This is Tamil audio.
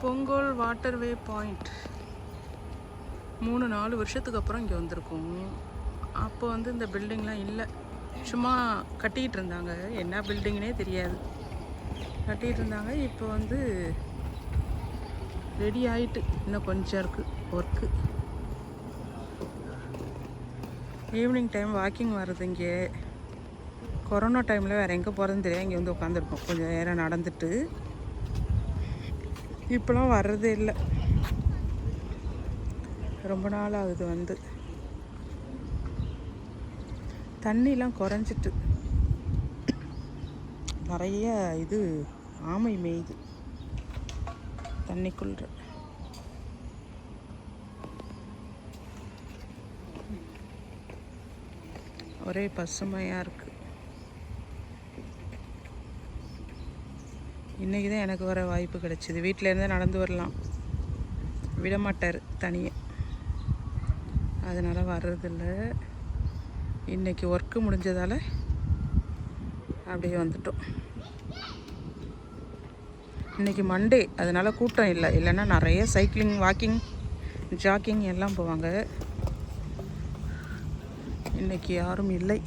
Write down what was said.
பொங்கல் வாட்டர்வே பாயிண்ட் மூணு நாலு வருஷத்துக்கு அப்புறம் இங்கே வந்திருக்கோம். அப்போ வந்து இந்த பில்டிங்லாம் இல்லை. சும்மா கட்டிக்கிட்டு இருந்தாங்க. என்ன பில்டிங்னே தெரியாது. கட்டிகிட்டு இருந்தாங்க. இப்போ வந்து ரெடி ஆயிட்டு இன்னும் கொஞ்சம் இருக்குது ஒர்க்கு ஈவினிங் டைம் வாக்கிங் வர்றது இங்கே. கொரோனா டைமில் வேறு எங்கே போகிறதுன்னு தெரியாது. இங்கே வந்து உட்காந்துருக்கோம் கொஞ்சம் நேரம் நடந்துட்டு. இப்போலாம் வர்றதே இல்லை. ரொம்ப நாள் ஆகுது வந்து. தண்ணிலாம் குறைஞ்சிட்டு. நிறைய இது ஆமை மேய்து. தண்ணிக்குள்ள. ஒரே பசுமையாக இருக்குது இன்றைக்கி தான் எனக்கு வர வாய்ப்பு கிடச்சிது. வீட்டிலேருந்து நடந்து வரலாம். விடமாட்டார் தனியே. அதனால் வர்றதில்ல. இன்றைக்கி ஒர்க்கு முடிஞ்சதால் அப்படியே வந்துட்டோம். இன்றைக்கி மண்டே அதனால் கூட்டம் இல்லை. இல்லைன்னா நிறைய சைக்கிளிங் வாக்கிங் ஜாக்கிங் எல்லாம் போவாங்க. இன்றைக்கி யாரும் இல்லை.